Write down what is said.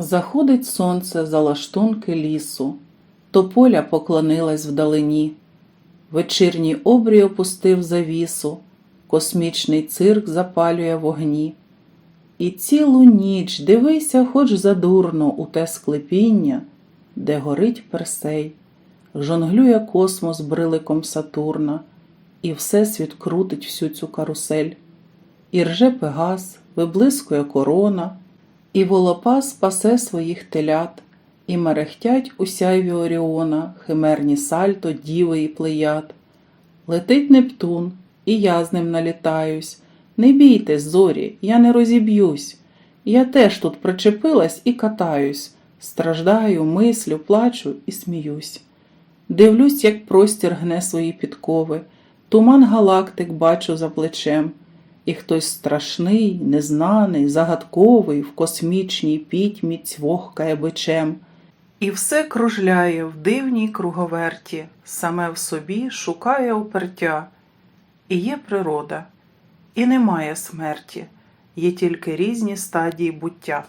Заходить сонце за лаштунки лісу, тополя поклонилась вдалині. Вечірній обрій опустив завісу, космічний цирк запалює вогні. І цілу ніч дивися, хоч задурно у те склепіння, де горить персей, жонглює космос бриликом Сатурна, і всесвіт крутить всю цю карусель. І рже Пегас, виблискує корона, і волопас спасе своїх телят, і мерехтять у сяйві Оріона, химерні сальто, діви і плеяд. Летить Нептун, і я з ним налітаюсь. Не бійтесь, зорі, я не розіб'юсь. Я теж тут причепилась і катаюсь, страждаю, мислю, плачу і сміюсь. Дивлюсь, як простір гне свої підкови, туман галактик бачу за плечем, і хтось страшний, незнаний, загадковий в космічній пітьмі цвохкає бичем. І все кружляє в дивній круговерті, саме в собі шукає упертя. І є природа, і немає смерті, є тільки різні стадії буття.